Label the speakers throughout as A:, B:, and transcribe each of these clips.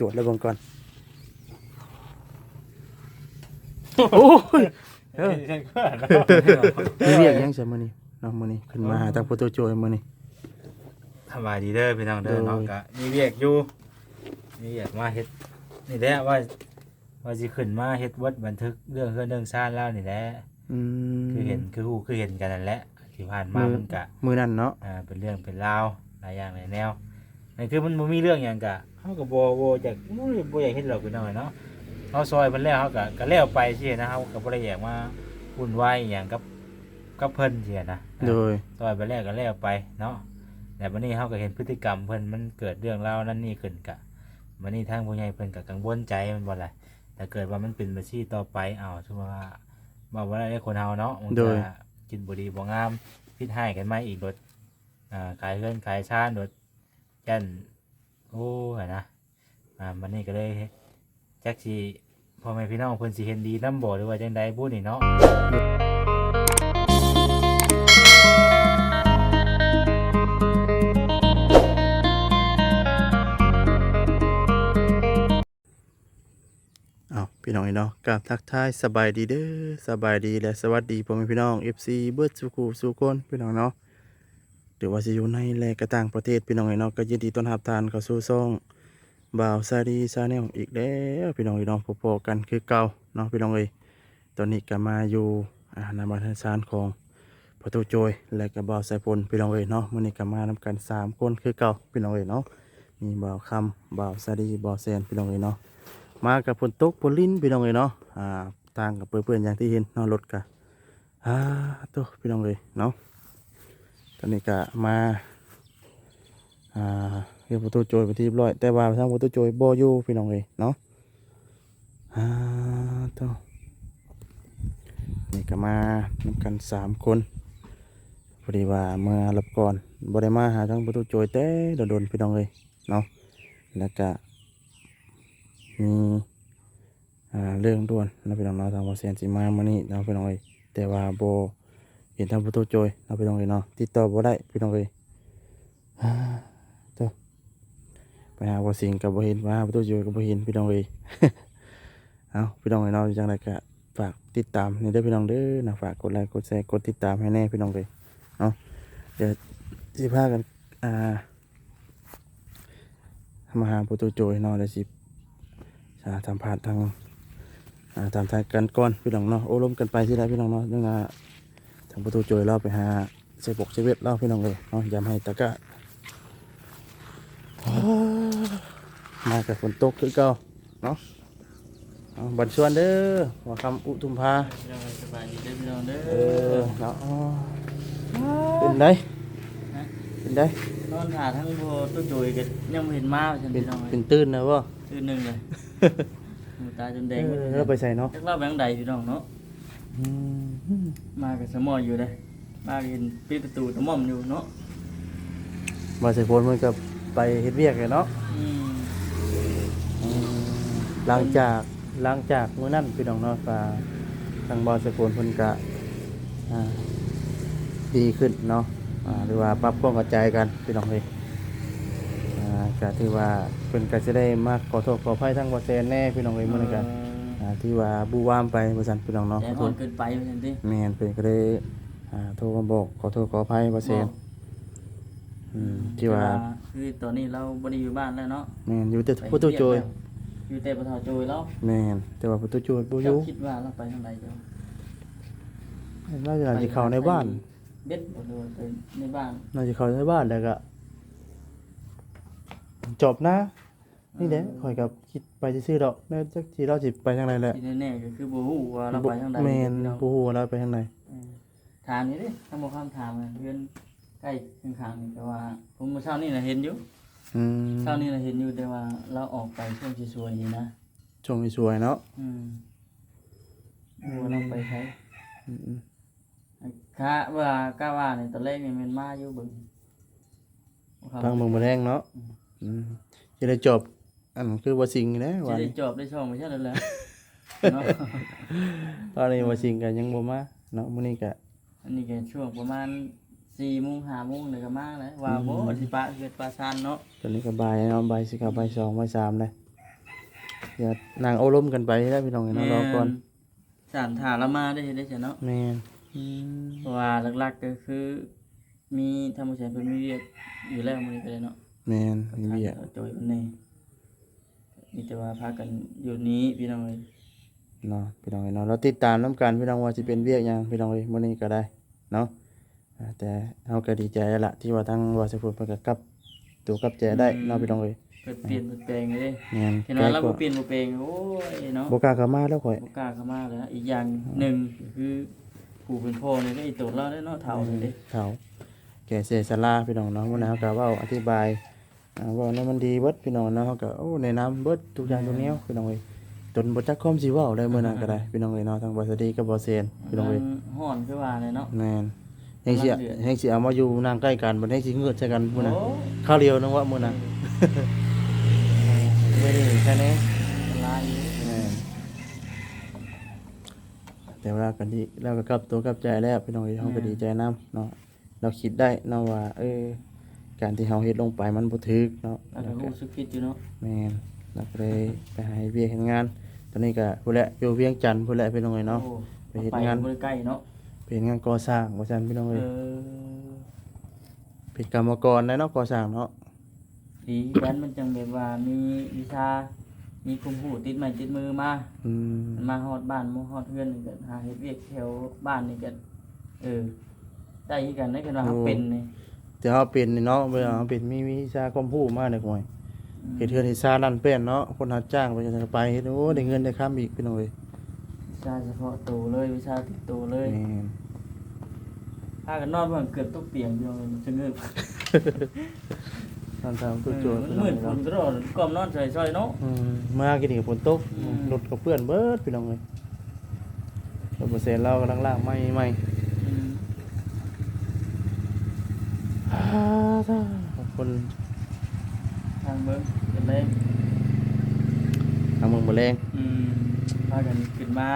A: จวดแล้วเบิ่งก่อนโอ้ย
B: เออเช่นเพื่อนเนาะ
A: มีเรียกยังใช่มื้อนี้เนาะมื้อนี้ขึ้นมาหาทางโปรโตโจยมื้อนี้
B: สบายดีเด้อพี่น้องเด้อ
A: โดย
B: เนาะก็มีเวียกอยู่มีเวียกมาเฮ็ดนี่แหละว่าว่าสิขึ้นมาเฮ็ดวัดบันทึกเรื่องเฮือนเรื่องซ่านแล้วนี่แหละ
A: อืม
B: คือเห็นคือฮู้คือเห็นกันนั่นแหละที่ผ่านมามันก็
A: มื้อนั้นเนาะ
B: อ่าเป็นเรื่องเป็นราวหลายอย่างหลายแนวนั่นคือมันบ่มีเรื่องหยังก็ เฮาก็บ่บ่อยากบ่บ่อยากเฮ็ดหรอกพี่น้องเนาะเฮาซอยเพิ่นแล้วเฮาก็ก็แล้วไปสินะเฮาก็บ่ได้อยากมาวุ่นวายอหย่างกับกับเพิ่นสินะ
A: โดย
B: ซอยไปแล้วก็แล้วไปเนาะแต่วันนี้เฮาก็เห็นพฤติกรรมเพิ่นมันเกิดเรื่องราวนั่นนี่ขึ้นกะวันนี้ทางผู้ใหญ่เพิ่นก็กังวลใจมันบ่ล่ะแต่เกิดว่ามันเป็นบัญชีต่อไปอ้าวถือว่าบ่ว่าได้คนเฮาเนาะมัน
A: โด
B: ก็
A: ย
B: กินบ่ดีบ่งามพิษให้กันมาอีกรถอ่าขายเงินขายชาติรถยัน โอ้ยนะอ่าวันนี้ก็เลยจักสิพ่อแม่พี่น้องเพิ่นสิเห็นดีนํบ่หรือว่าจังใดบุนี่เนาะ
A: อ้าพี่น้องเนาะกับทักทายสบายดีเด้อสบายดีและสวัสดีพ่อแม่พี่น้อง FC เบิร์ดสุขุสุคนพี่น้องเนาะ หรือว่าสิอยู่ในและก็ต่างประเทศพี่น้องเนาะก็ยินดีต้อนรับทานเข้าสู่ช่องบ่าวซาดีซาแนลอีกแล้วพี่น้องเนาะพอๆกันคือเก่าเนาะพี่น้องเอ้ยตอนนี้ก็มาอยู่อ่าในบ้านทานของประตูโจยและก็บ่าวสายพลพี่น้องเอ้ยเนาะมื้อนี้ก็มานำกันสามคนคือเก่าพี่น้องเอ้ยเนาะมีบ่าวคำบ่าวซาดีบ่าวแซนพี่น้องเอ้ยเนาะมากับฝนตกฝนลิ้นพี่น้องเลยเนาะอ่าทางกับเปื้อนๆอย่างที่เห็นเนาะรถกะอ่าตัวพี่น้องเลยเนาะ ตอนนี้ก็มาอ่าเรียกประตูโจยไปที่เรียบร้อย แต่ว่าทางประตูโจยบ่อยู่พี่น้องเลยเนาะอ่าตัวนี่ก็มานำกันสามคนพอดีว่าเมื่อรับก่อนบ่ได้มาหาทางประตูโจยแต่โดนๆพี่น้องเลยเนาะแล้วก็มีอ่าเรื่องด่วนเราไปลองเราะทางวาเซียนสิมามื่อนี้เราไปลองเลยแต่ว่าโบ เห็นทางประตูโจยเราไปลองเลยเนาะติดต่อโบได้พี่น้องเลยอ่าไปหาวาสิงกับโบเห็นว่าประตูโจยกับโบเห็นพี่น้องเลยเอาพี่น้องเลยเนาะจังไรก็ฝากติดตามนี่เด้อพี่น้องเด้อนะฝากกดไลค์กดแชร์กดติดตามให้แน่พี่น้องเลยเนาะเดี๋ยวสิพากันอ่ามาหาประตูโจยเนาะเดี๋ยวสิอ่าทำผ่านทางอ่าตามทางกันก่อนพี่น้องเนาะโอ้ล้มกันไปที่ไรพี่น้องเนาะเรื่องอ่า ทางประตูโจยเราไปหาเซบกเซเวตเราพี่น้องเลยเนาะยำให้ตะกะอ้าวมากับฝนตกคือเก่าเนาะเอาบันชวนเด้อว่าคำอุทุมพา
B: สบายดีเด้อพี่น้องเด้
A: เอ
B: อ
A: อเนาะอ๋อเป็นไดเป็นได
C: นอนหาทั้งโบตุ้จุยกันยังไม่เห็นมาฉัน
A: เป็น
C: พี่น้อง
A: เป็นตื้นนะวะ
C: ตื่นหนึ่งเลยหูตาจนแดง
A: เออเราไปใส่เนาะ
C: จักเล่าแบงค์ใดพี่น้องเนาะ
A: อื ม
C: มากับสมออยู่เลยมาเห็นปิดประตูตะม่อมอยู่เนาะ
A: มาใส่โฟนมันกับไปเฮ็ดเวียกเลยเนาะ
C: อืม
A: อืมหลังจากหลังจากมื้อนั้นพี่น้องเนาะก็ทางบอสกุลเพิ่นก็อ่าดีขึ้นเนาะอ่าหรือว่าปรับความเข้าใจกันพี่น้องเอ้ยอ่าก็ถือว่าเพิ่นก็จะได้มาขอโทษขออภัยทั้งบ่แซนแน่พี่น้องเอ้ยมื้อนี้ก็อ่า ที่ว่าบูวามไปว่าซั่นพี่น้องเนาะ
C: แต่
A: ขอโท
C: อ่อน
A: ษ
C: เกินไปฉันดิ
A: แม่นเพิ่นก็เลยอ่าโทรมาบอกขอโทษขออภัยบ่แซนอืมที่ว่า
C: คือตอนนี้เราบ่ได้อยู่บ้านแล้วเนาะ
A: แม่นอยู่แต่
C: ไป
A: ประตูโจย
C: เรีกแล้วอยู่แต่ประตูโจยแล้ว
A: แม่นแต่ว่าประตูโจยบ่อ
C: เจ้า
A: ยู่
C: คิดว่าเราไปทางใดเจ้า
A: น่าจะสิเข้าในบ้าน
C: เบ็ดบ่เลยไปในบ้าน
A: น่าจะเข้าในบ้านแล้วก็จบนะ นี่แหละข่อยกับคิดไปซื่อๆดอกแล้วจักสิเราสิไปทางไหนแหละ
C: ที่แน่ๆก็คือบ่ฮู้ว่าเราไปทางใด
A: แม่น
C: พี่น้อง
A: บ่ฮู้ว่าเราไปทางไหน
C: เออถามนี่ดิถ้าบอกคำถามเลยเพื่อนใกล้ข้างๆนี่แต่ว่าผมเมื่อเช้านี่นะเห็นอยู่
A: อืม
C: เช้านี่นะเห็นอยู่แต่ว่าเราออกไปช่วงสวยๆนี่นะ
A: ช่วงนี้สวยเนาะ
C: อืมว่าเราไปใช้
A: อืม
C: ค่าว่ากล้าว่าเนี่ยตอนแรกเนี่ยมันมาอยู่เบึง
A: ๆทางเมืองบ่แรงเนาะอืมจะได้จบ อันคือว่าสิ่งนะ
C: จะ
A: วัน
C: ได้
A: นี้
C: จบได้ช่องไม่ใช่แล้วแหละเนาะ
A: ตอนนี้ว่าสิ่งก็ยังบ่มาเนาะมื้อนี้ก็
C: อันนี้ก็ช่วงประมาณสี่โมงห้าโมงเลยก็มาแล้วว่าโบสิปะเกิดปลาซานเนาะ
A: ตอนนี้ก็บ่ายเนาะบ่ายสิครับบ่ายสองบ่ายสามเลยอย่านั่งเอารมณ์กันไปแล้วพี่น้องเนาะรอก่อน
C: สามถาละมาได้เห็นได้จ้ะเนาะ
A: แม่น
C: เพราะว่าหลักๆก็คือ มีธรรมชาติเพิ่นมีเวียกอยู่แล้วมื้อนี้ก็เลยเนาะ
A: แม่นมีเวียก
C: ทางจอยเพิ่นนี่ มีแต่ว่าพากันอยู่นี้พี่น้องเอ้ย
A: เนาะพี่น้องเนาะเราติดตามน้ำกันพี่น้องว่าสิเป็นเวียกหยังพี่น้องเอ้ยมื้อนี้ก็ได้เนาะอ่าแต่เฮาก็ดีใจแล้วล่ะที่ว่าทางว่าสิพูดเพิ่นก็กลับตัวกลับใจได้เนาะพี่น้องเอ้ย
C: เพิ่นเปลี่ยนเพิ่นแปลงเลย
A: แม่น
C: เห็นว่าเรา
A: ก็
C: บ่เปลี่ยนบ่แปลงโอ้ยเนาะ
A: บ่กล้าเข้ามาแล้วข่อย
C: บ่กล้าเข้ามาเลยนะอีกอย่างหนึ่งคือผู้เป็นพ่อนี่ก็อีตัวเราได้เนาะเฒ่านี่เด้
A: เฒ่าแก่เสียสลาพี่น้องเนาะมื้อนี้เฮาก็เว้าอธิบายอ่าเว่านั้นมันดีเบิดพี่น้องเนาะเฮาก็โอ้แนะนำเบิดทุกอย่างทุกแนวพี่น้องเอ้ยจนบ่จักความสิเว้าได้มื้อนั้นก็ได้พี่น้องเอ้ยเนาะทางบ่สดีกับบ่เซนพี่น้องเอ้ย
C: มันฮ้อนคือว่าเลยเนาะ
A: แม่นแฮงสิ
C: กำลังเดือด
A: แฮงสิเอามาอยู่นั่งใกล้กันบ่แฮงสิเงือดใส่กันมื้อนั้น
C: โอ้
A: ข้าวเดียวนึงว่ามื้อนั้นไม่ได้แค่นี้
C: ลายอยู่
A: แม่นแต่เวลากันที่เราก็กลับตัวกลับใจแล้วพี่น้องเอ้ยเฮาก็ดีใจนํเนาะเราคิดได้เนาะว่าเออ การที่เฮาเฮ็ดลงไปมันบ่ถูกเนาะ
C: แล้ว
A: แล้ว
C: ก็
A: ก็
C: รู้สึกผิดอยู่เนาะ
A: แม่นเราก็เลยไปหาเวียกเฮ็ดงาน ตอนนี้ก็ผู้นแหละอยู่เวียงจันทน์ผู้นแหละพี่น้องเอ้ยเนาะ
C: โอ้
A: ไปเฮ็ดงาน
C: บ่ได้ใกล้เนาะ
A: เป็นงานก่อสร้างว่าซั่นพี่น้อง
C: เอ
A: เอ้ย
C: อ
A: เป็นกรรมกรนะเนาะก่อสร้างเนาะ
C: ดียันมันจังแบบว่ามีวิชา มีคุมหูติดไม้ติดมือมา
A: อืม
C: มันมาฮอดบ้านมาฮอดเฮือนนี่ก็หาเฮ็ดเวียกแถวบ้านนี่ก็เออได้คือกันได้กันว่าเฮาเป็นนี่
A: แต่เฮาเป็นนี่เนาะเวลาเฮาเป็นมีวิชาความรู้มาเนี่ยห่วยเฮ็ดเทือนเฮ็ดซานั่นเป็นเนาะคนรับจ้างไปจังซั่นก็ไปเฮ็ดโอ้ได้เงินได้ค้ำอีกพี่น้องเอ้ย
C: วิชาเฉพาะตัวเลยวิชาติดตัวเลย
A: แม่น
C: พากันนอนเบิ่งเกือบตกเตียงพี่น้องมันจะเงือบ
A: ท่านทำตัวโจทย์
C: มันมืดฝนก็รอดก้มนอนใส่ซอยเนาะ
A: อืมมากินนี่ก็ฝนตก
C: อืม
A: รถก็เปื้อนเบิดพี่น้องเอ้ยรถบ่เซ็นเรากำลังล่างไม้ไม้
C: อืม
A: ฮ่าท่าคน
C: ทางเบิ่งเป็นไร
A: ทางเมืองบ่แรง
C: อืมพากันขึ้นมา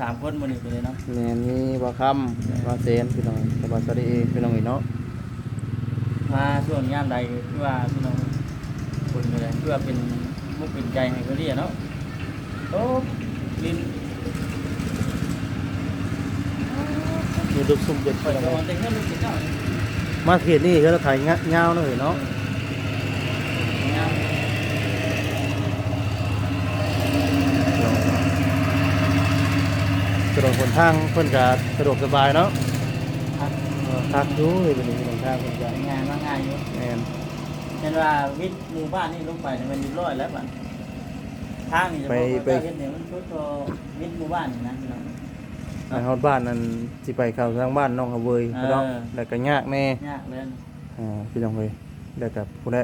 C: สามคนมื้อนี้ไปเลยเนาะ
A: แม่นมีบ่คำบ่เซ็นพี่น้องสบายสวัสดีพี่น้องเอ้ยเนาะ
C: มาช่วงยามใดก็คือว่าพี่น้องคนก็ได้คือว่าเป็นมุกเป็นใจให้เขาเรียกเนาะโอ้ลิน
A: มีดุกซุ่มเด็ด
C: ข่
A: พี่
C: อย
A: น้อง
C: ก็
A: เอ้ย
C: วันแต่งเงินลูกเจ้านี่
A: มาเขตนี่ก็ถ่ายงะยาวหน่อยเนาะ
C: งาม
A: สะดวกคนทางเพิ่นก็สะดวกสบายเนาะ
C: ครับ
A: เออทักอยู่เลยเป็นคนทางเพิ่นก็
C: งานมาง่ายอยู่
A: แม่น
C: เห็นว่าวิทย์หมู่บ้านนี่ลงไปเนี่ยมันเรียบร้อยแล้วบัดทางนี่จะบอกว่าเจ้าเฮ็ดเนี่ยมันชุดตัววิทย์หมู่บ้านนี่นะ พี่น้อง
A: ทางเฮาบ้านนั่นสิไปเข้าทางบ้านน้องเขาเวย
C: เออ
A: พี่น้องแล้วก็ยากแน่
C: ยากเลยนะ
A: อ่าพี่น้องเวยแล้วก็ผู้ใด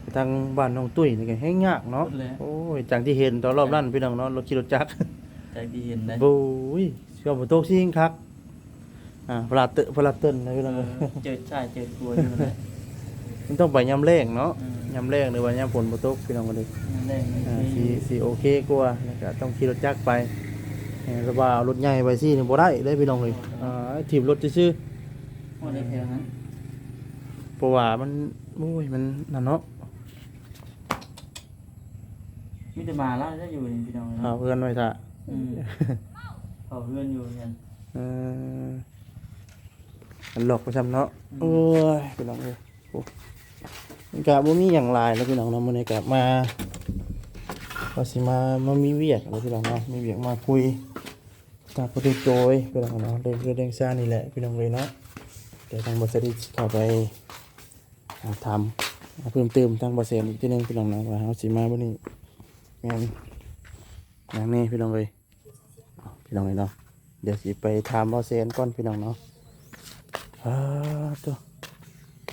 A: ไปทางบ้านน้องตุ้ยนี่ก็แฮงยากเนาะ
C: พูดเลย
A: โอ้ยจังที่เห็นตอนรอบนั้นพี่น้องเนาะรถขี่รถจักร
C: ใจดีเห็นได้
A: บู้ยเชื่อบ่ตกสิงคักอ่าพลาดเตอะพลาดเติ้นนะพี่น้อง
C: เอ
A: เอ้ย
C: อเจิดชายเจิดกลัวอยู่เลย
A: มันต้องไปยามแรงเนาะ
C: อืม
A: ยามแรงหรือว่ายามฝนบ่ตกพี่น้องก็เลย
C: นั่นแหละมัน
A: อ่า
C: คือ
A: สีสีโอเคกว่าแล้วก็ต้องขี่รถจักรไปเออ แต่ว่าเอารถใหญ่ไปสินี่บ่ได้เลยพี่น้องเลยอ่าถีบรถซื่อ
C: ว่าได้เพียงนั้น
A: ๆเพราะว่ามันโอ้ยมันนั่นเนาะ
C: มีแต่มาแล้วจะอยู่นี่พี่น้อง
A: เอา
C: เนาะ
A: เพื่อนไว้ซะ
C: อืมเขาเพื่อนอยู่เนี่ย
A: เออมันหลอกประจำเนาะโอ้ยพี่น้องเอ้ยโอ้มันกะบ่มีหยังหลายแล้วพี่น้องเนาะมื้อนี้กะมา ว่าสิมามามีเวียกแล้วพี่น้องเนาะมีเวียกมาคุยตามประตูโจยพี่น้องเนาะเรื่องเรื่องเรื่องซ่านี่แหละพี่น้องเลยเนาะเดี๋ยวทางบริษัทเข้าไปทำเพิ่มเติมทางบริษัทอีกทีหนึงพี่น้องเนาะว่าเฮาสิมาบ่นี้แม่นอย่างนี้พี่น้องเลยพี่น้องเลยเนาะเดี๋ยวสิไปถามบริษัทก่อนพี่น้องเนาะอ่าตัว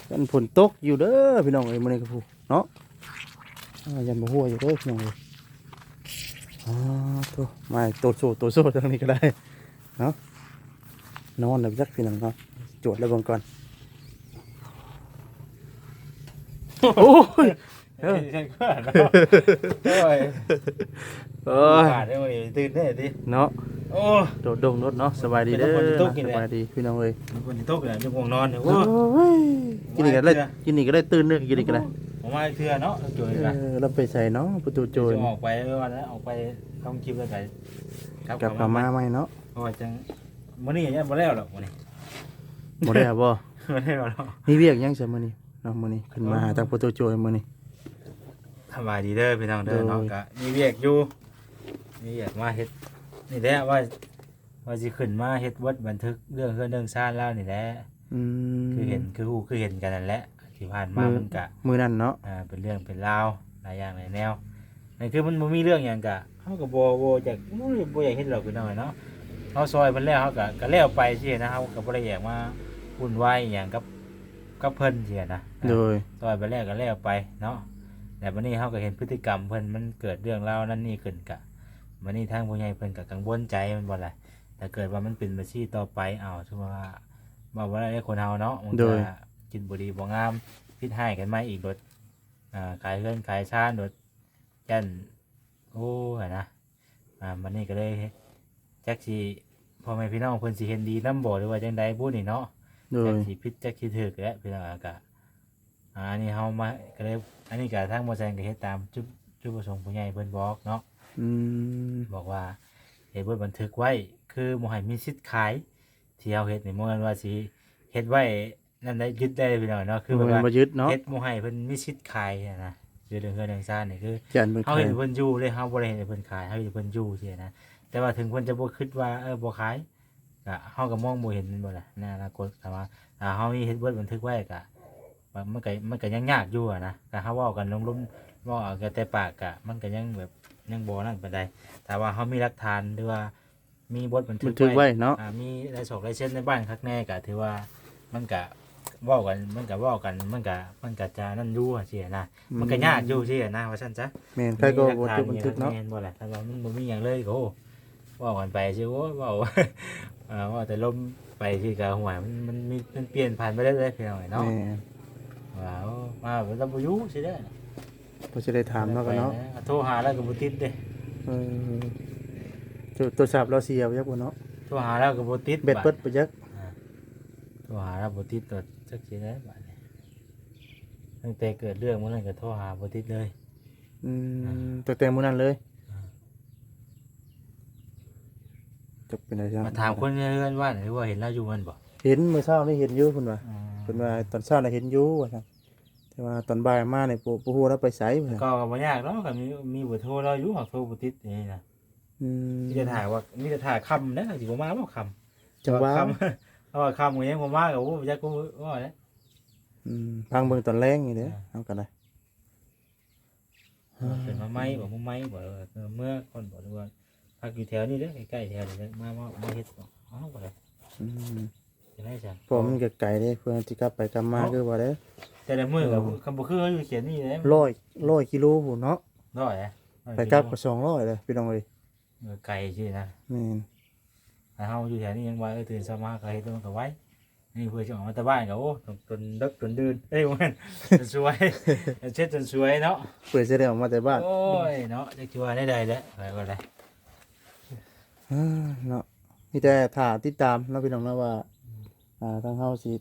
A: กันฝนตกอยู่เด้อพี่น้องเอ้ยมื้อนี้ก็พูเนาะอ่ายันบ่ฮู้อยู่เด้อพี่น้องเอ้ย อ่าตัวมาตัวโซตัวโซทางนี้ก็ได้เนาะนอนแล้วจักพี่น้องเนาะจวดแล้วเบิ่งก่อนโอ้ย
B: เฮ้ยฉันก็อ่านแล้วโอ้ย
A: เอ้ย
B: ขาดได้มาดิตื่นได้ดิ
A: เนาะ
B: โอ้
A: โดดดงรถเนาะสบายดีเด้อ
B: เป็นคนที่ตกกิน
A: ส
B: เลย
A: บายดีพี่น้องเอ้ย
B: มันคนที่ตกเลยจะง่วงนอนเนี่ย
A: โอ้
B: โอ้
A: ยกินนี่ก็ได้กินนี่ก็ได้ตื่นเด้อกินนี่ก็ได้
B: เผมมาเทื่อเนาะต้องโจย
A: เอ
B: กัน
A: อเราไปใส่เนาะประตูโจร
B: ออกไปวันนั้นออกไปท่องคลิปแล้วกัน
A: กลับเข้ามาใหม่เนาะ
B: เพราะว่าจังมื้อนี้ยังบ่แล้วหรอกมื้อนี้
A: บ่ได้บ่
B: บ่ได้หรอก
A: มีเวียกยังใช่มื้อนี้เนาะมื้อนี้ขึ้นมาหาทางประตูโจรมื้อนี้
B: สบายดีเด้อพี่น้องเด้อ
A: โดย
B: เนาะก็มีเวียกอยู่มีเวียกมาเฮ็ดนี่แหละว่าว่าสิขึ้นมาเฮ็ดวัดบันทึกเรื่องเฮือนเรื่องซ่านแล้วนี่แหละ
A: อืม
B: คือเห็นคือฮู้คือเห็นกันนั่นแหละ ที่ผ่านมามันก็
A: มื้อนั้นเนาะ
B: อ่าเป็นเรื่องเป็นราวหลายอย่างหลายแนวนั่นคือมันบ่มีเรื่องหยังกะเฮาก็บ่บ่อยากบ่บ่อยากเฮ็ดหรอกพี่น้องเนาะเฮาซอยเพิ่นแล้วเฮาก็ก็แล้วไปสินะเฮาก็บ่ได้อยากมาวุ่นวายอหย่างกับกับเพิ่นสินะ
A: โดย
B: ซอยไปแล้วก็แล้วไปเนาะแต่วันนี้เฮาก็เห็นพฤติกรรมเพิ่นมันเกิดเรื่องราวนั่นนี่ขึ้นกะวันนี้ทางผู้ใหญ่เพิ่นก็กังวลใจมันบ่ล่ะถ้าเกิดว่ามันเป็นบัญชีต่อไปอ้าวถือว่าบ่ว่าได้คนเฮาเนาะมัน
A: โด
B: ก็
A: ย
B: กินบุหรี่บ่งามพิษให้กันมาอีกโดดอ่าขายเงินขายชาติโดดยันโอ้ยนะอ่าวันนี้ก็เลยจักสิพ่อแม่พี่น้องเพิ่นสิเห็นดีนำบ่หรือว่าจังใดพูดนี่เนาะ
A: โด
B: จั
A: ย
B: กสิพิษจักสิถึกแล้วพี่น้องก็อ่าอันนี้เฮามาก็เลยอันนี้ก็ทางบ่แซงก็เฮ็ดตามจุดจุดประสงค์ผู้ใหญ่เพิ่นบอกเนาะ
A: อืม
B: บอกว่าเฮ็ดบทบันทึกไว้ คือบ่ให้มีสิทธิ์ขายที่เฮาเฮ็ดนี่บ่แม่นว่าสิเฮ็ดไว้ นั่นได้ยึดได้พี่น้องเนาะคือ
A: บ่
B: แบบ
A: แม่น
B: ว่า
A: บ่ยึดเนาะ
B: เฮ็ดบ่ให้เพิ่นมีสิทธิ์ขายอะนะคือเรื่องเฮือนเรื่องซ่านนี่คือ
A: จันเพิ่น
B: เฮา
A: ขาย
B: เห็นเพิ่นอยู่เลยเฮาบ่ได้เห็นเพิ่นขายเฮาเห็นเพิ่นอยู่ซี่นะแต่ว่าถึงเพิ่นจะบ่คิดว่าเออบ่ขายก็เฮาก็มองบ่เห็นแมันบ่ล่ะในอนาคตแต่ว่าถ้าเฮามีเฮ็ดเบิดบันทึกไว้ก็มันก็มันก็ยังยากอยู่อะนะก็เฮาเว้ากันลมๆเว้าเอาแต่ปากก็มันก็ยังแบบยังบ่นั่นปานใดแต่ว่าเฮามีหลักฐานหรือว่ามีบทบันทึ
A: บั
B: ก
A: นทึกไว้เนาะ
B: อ่ามีรายสอกรายเช่นในบ้านคักแน่ก็ถือว่ามันก็ เว้ากันมันก็เว้ากันมันก็มันก็จะนั่นอยู่อะซี่นะมันก็ยากอยู่ที่นะว่าซั่นซะ
A: แม่นใครก็บ่ทึกบันทึกเนาะ
B: แม่นบ่ล่ะถ้าว่ามันบ่มีหยังเลยก็โอ้เว่ากันไปสิโอ้เว้าเอ่อเว่าแต่ลมไปที่ก็หัวมันมันมีมันเปลี่ยนผ่านไปเรื่อยๆพี่น้องเนาะ
A: แม่น
B: ว่าโอ้มาบ่ต้องบ่อยู่สิเด้อ
A: บ่สิได้ถามเนาะกันเนาะ
B: ไปโทรหาแล้วก็บ่ติดเด้
A: เออตัวตัวศัพท์เราเสียไปยักบ่เนาะ
B: โทรหาแล้วก็บ่ติด
A: เบ็ดเปิดไปยัก
B: อ่าโทรหาแล้วบ่ติดตัว จักสิได้บัดนี้ตั้งแต่เกิดเรื่องเมื่อนั้นก็โทรหาบ่ติดเลย
A: อืมตั้งแต่มื้อนั้นเลยจะเป็นอะไรจัง
B: มาถามคนในเรือนว่าหรือว่าเห็นเราอยู่มันบ่
A: เห็นมื้อเช้านี่เห็นอยู่เพิ่นว่า
B: อืม
A: เพิ่นว่าตอนเช้าน่ะเห็นอยู่ว่าซั่นแต่ว่าตอนบ่ายมาเนี่ยบ่บ่ฮู้แล้วไปไสว่าซั่น
B: ก็บ่ยากเนาะก็มีมีเบอร์โทรเราอยู่หากโทรบ่ติดนี่นะ
A: อืม
B: มีแต่ถ่ายว่ามีแต่ถ่ายคำนะสิบ่มาบ่คำ
A: จังหวะ
B: คำ เพราะว่าคำก็ยังบ่มาก็โอ้บ่จักกูว่าแหละ
A: อืมพังเบิ่งตอนแรงนี่เด้อเอากันได้
B: เป็นมาไหมบ่มาไหมบ่เออเมื่อคนบ่รู้ว่าพักอยู่แถวนี้เด้อใกล้ๆแถวนี้เด้อมามามาเฮ็ดบ่เอ้าบ่ได้
A: อืม
B: จะได้จ้ะ
A: เพราะมันก็ไกลเด้เพื่อนที่กลับไปกลับมาคือว่าเด้อ
B: แต่ละมื้อก็คำบ่คืออยู่เขียนนี่เด้
A: ร้อยร้อยกิโลพุ่นเนาะ
B: ร้อยนะ
A: ไปกลับก็200เลยพี่น้องเอ้ย
B: เออไกลสินะ
A: แม่น
B: ถ้าเฮาอยู่แถวนี้ยังว่าเออตื่นเช้ามาก็เฮ็ดมันก็ไว้นี่เพื่อจะออกมาแต่บ้านก็โอ้จนดึกจนดื่นเอ้ยมันจนสวยเช็ดจนสวยเนาะ
A: เปิดสิได้ออกมาแต่บ้าน
B: โอ้ยเนาะจะชัวได้ใดแล้วไปก็ได้
A: อ่าเนาะมีแต่ถ่าติดตามเนาะพี่น้องเนาะว่าอ่าทางเฮาสิ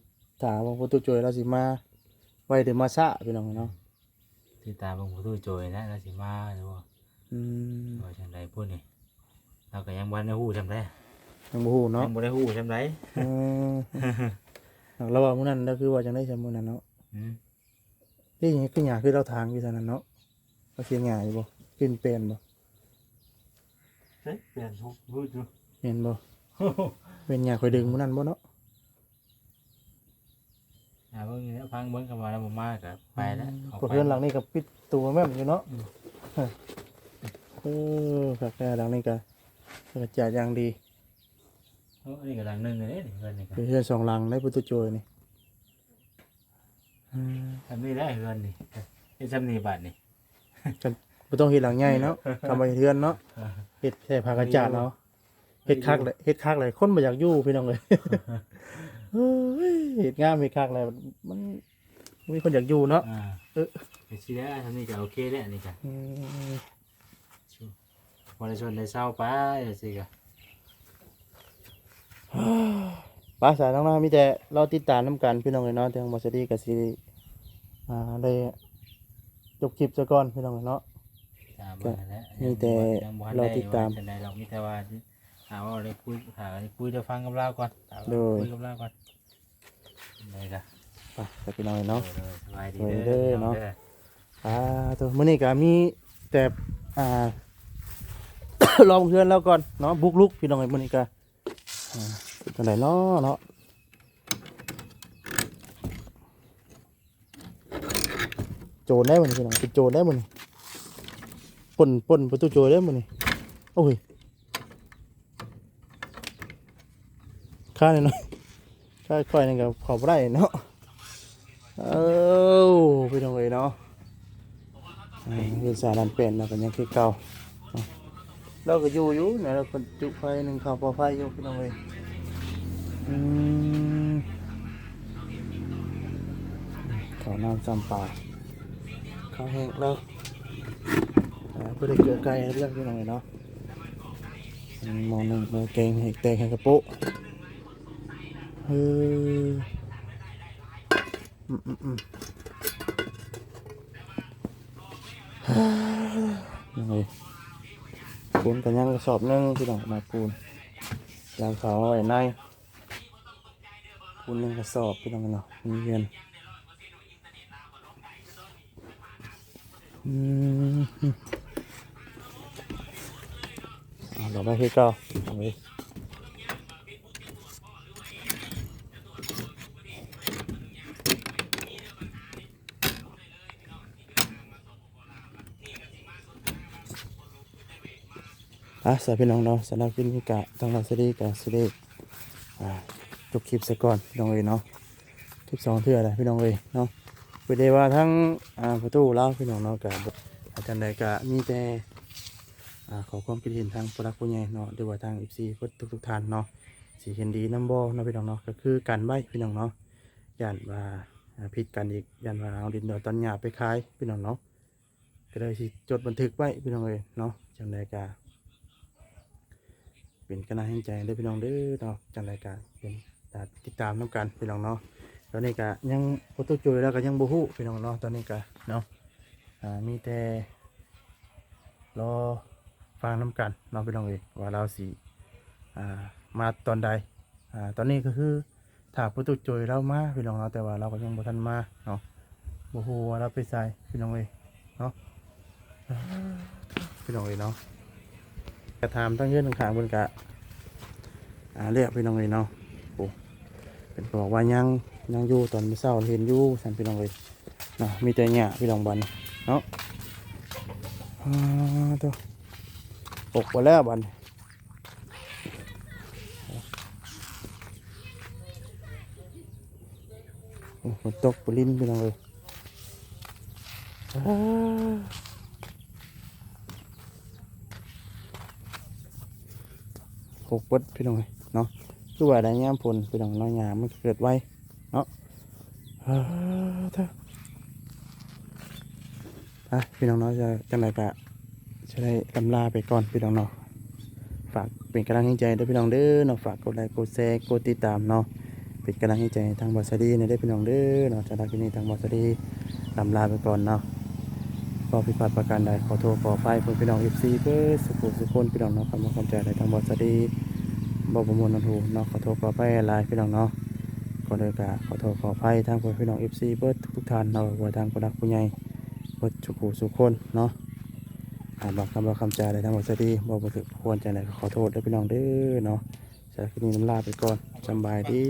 A: ถ่าว่าประตูจอยเราสิมาไว้หรือมาซะพี่น้องเนาะ
B: ที่ตาเบางผู้ตู้โจยนะแล้วสิมาหรือว่า
A: อืม
B: ว่าจังไดพูดนี่เราก็ยังบ่ได้ฮู้จำได้
A: ยังบ่ฮู้เนาะ
B: ยังบ่ได้ฮู้จำได้
A: เออแล้วว่ามื้อนั้นก็คือว่าจังได๋ซะมื้อนั้นเนาะ
B: อืม
A: นี่คือหญ้าคือเราทางอยู่ซั่นน่ะเนาะก็เสียหญ้าอยู่บ่ขึ้นเป็นบ่
B: เฮ้ยเปลี่ยนฮู้ฮู้อยู่
A: เห็นบ่เป็นหญ้าค่อยดึงมื้อนั้นบ่เนาะ
B: อ่าเบิ่งนี่แหล้วฟังเบิ่งกันว่าแล้วบ่มาก็ไปแล้วออก
A: ก็
B: ไป
A: เพื่อนหลังนี้ก็ปิดตัวแม่นอยู่เนาะเออครับแค่หลังนี้ก็กระจาดอย่างดี
B: โอ้นี่ก็หลังหนึงเลยนี่เพิ่นนี่ก็
A: เป็นเพื่อนสองหลังได้ประตูโจยนี่อืม
B: ทำนี่ได้เพิ่นนี่เฮ็ดจำนี่บาดนี่
A: บ่ต้องเฮ็ดหลังใหญ่เนาะทำไปเทือนเนาะเฮ็ดแค่ผ้ากระจาดเนาะเฮ็ดคักเลยเฮ็ดคักเลยคนบ่อยากอยู่พี่น้องเลยเฮ้ยเฮ็ดงามเฮ็ดคักเลยมันมีคนอยากอยู่เนาะ
B: อ่า
A: เออ
B: ไปสิแล้วทำนี่ก็โอเคแล้วนี่ก็
A: อืม
B: บ่ได้ชวนได้เศร้าไปจังซี่ก็
A: ภาษาน้องนามีแต่เราติดตามน้ำกันพี่น้องเลยเนาะทางบอสดีกับซีอ่าได้จบคลิปซะก่อนพี่น้องเนาะ
B: ตามมาแล้ว
A: มีแต่
B: ยังบ่ทัน
A: รอ
B: ได้
A: ติดตาม
B: ว่จะได้เรามีแต่ว่าหาว่าอะไรคุยหาอะไรคุยเดี๋ยวฟังกับเราก่อนเอา
A: โดย
B: คุยกับเราก่อนได้จ้ะ
A: ไปแต่พี่น้องเนาะ
B: โดยสบายดี
A: โดย
B: เด้อ
A: เด้อเนาะ
B: ด้อ
A: อ่าตัวมื้อนี้ก็มีแต่อ่า ลองเพื่อนแล้วก่อนเนาะบุกลุกพี่น้องไอ้มื้อนี้ก็อ่า เป็นจังไดเนาะเนาะโจรได้หมื้อนี้พี่น้องเป็นโจรได้หมื้อนี้ปล้นปนประตูโจรได้หมื้อนี้โอ้ยค่าหน่อยๆค่าค่อยนึงก็เข้าบ่ได้เนาะเอ้าพี่น้องเอ้ยเนาะอ่าเรียนสารดันเป็นเราก็ยังคือเก่า เราก็อยู่อยู่เนี่ยเราก็จุไฟหนึ่งข้าวปอไฟอยู่พี่น้องเอ้ยอืมข้าวน้ำจำปาข้าวแห้งแล้วอ่าเพื่อได้เกลือไก่เรื่องพี่น้องเอ้ยเนาะมหมอหนึ่งหมอแกงเห็ดแตงแห้งกระโปะเฮ้ยอืมอืมอืมยังไง ปูนกันยังกระสอบนึงพี่น้องมาปูนยางขาวเอาไว้ในปูนหนึ่งกระสอบพี่น้องเนาะมีเงินอืมเราไปเฮ็ดก็เอาไป อะสายพี่น้องเนาะสำหรับคลิปนี้กะทางเราสวัสดีกะสวัสดีอ่าจบคลิปซะก่อนพี่น้องเอ้ยเนาะคลิปสองเทื่ออะไรพี่น้องเอ้ยเนาะไปได้ว่าทั้งประตูเล่าพี่น้องเนาะกะอาจารย์ใดกะมีแต่ขอความคิดเห็นทางผู้รักผู้ใหญ่เนาะหรือว่าทาง FC เพื่อทุกๆท่านเนาะสีเห็นดีน้ำบ่เนาะพี่น้องเนาะก็คือการใบพี่น้องเนาะย่านว่าผิดกันอีกย่านว่าเอาดินดอตอนหยาไปขายพี่น้องเนาะก็เลยจดบันทึกไว้พี่น้องเอ้ยเนาะจังใดกะ เป็นกำลังให้ใจเด้พี่น้องเด้อเนาะจังไรกันเป็นติดตามน้ำกันพี่น้องเนาะตอนนี้ก็ยังโฟโต้จุยแล้วก็ยังบูฮู้พี่น้องเนาะตอนนี้ก็เนาะมีแต่รอฟังน้ำกันเนาะพี่น้องเอยว่าเราสีมาตอนใดอตอนนี้ก็คือถ้าโฟโต้จุยเรามาพี่น้องเนาะแต่ว่าเราก็ยังบ่ทันมาเนาะบูฮู้ว่าเราไปใส่พี่น้องเอยเนาะพี่น้องเอยเนาะ กระทำตั้งเยื่นข้างบนกะอ่าเรียกพี่น้องเลยเนาะโอ้เป็นบอกว่ายังยังอยู่ตอนมื้อเช้าเห็นอยู่สันพี่น้องเลยเนาะมีแต่หญ้าพี่น้องบันเนาะอ่าตัวปกไปแล้วบันโอ้ฝนตกปลิ้นพี่น้องเลย หกเบิดพี่น้องเอ้ยเนาะคือว่าได้ยามฝนพี่น้องเนาะยามมันเกิดไวเนาะเฮ้อเถอะพี่น้องเนาะจะจังไรกะจะได้ลำลาไปก่อนพี่น้องเนาะฝากเป็นกำลังใจด้อพี่น้องเด้อเนาะฝากกดไลค์กดแชร์กดติดตามเนาะเป็นกำลังใจให้ทางบอสดีในเด้พี่น้องเด้อเนาะจะได้ที่นี่ทางบอสดีลำลาไปก่อนเนาะ ก็ผิดพลาดประการใดขอโทษขอไฟเพื่อนพี่น้องเอฟซีเพื่อสุขสุขคนพี่น้องเนาะคำว่าคำใจในทางบอสดีบอกประมวลนันทูเนาะขอโทษขออภัยหลายพี่น้องเนาะก็เลยกะขอโทษขออภัยทางพี่น้องเอฟซีเบิร์ดทุกท่านเนาะว่าทางผู้รักผู้ใหญ่เบิร์ดสุขุสุขคนเนาะอ่าบางคำบาคำจาอะไรทั้งหมดสดีบอกบ่ถึกควรใจไหนขอโทษด้วยพี่น้องเด้อเนาะจากที่นี้น้ำลาไปก่อนสำบายดี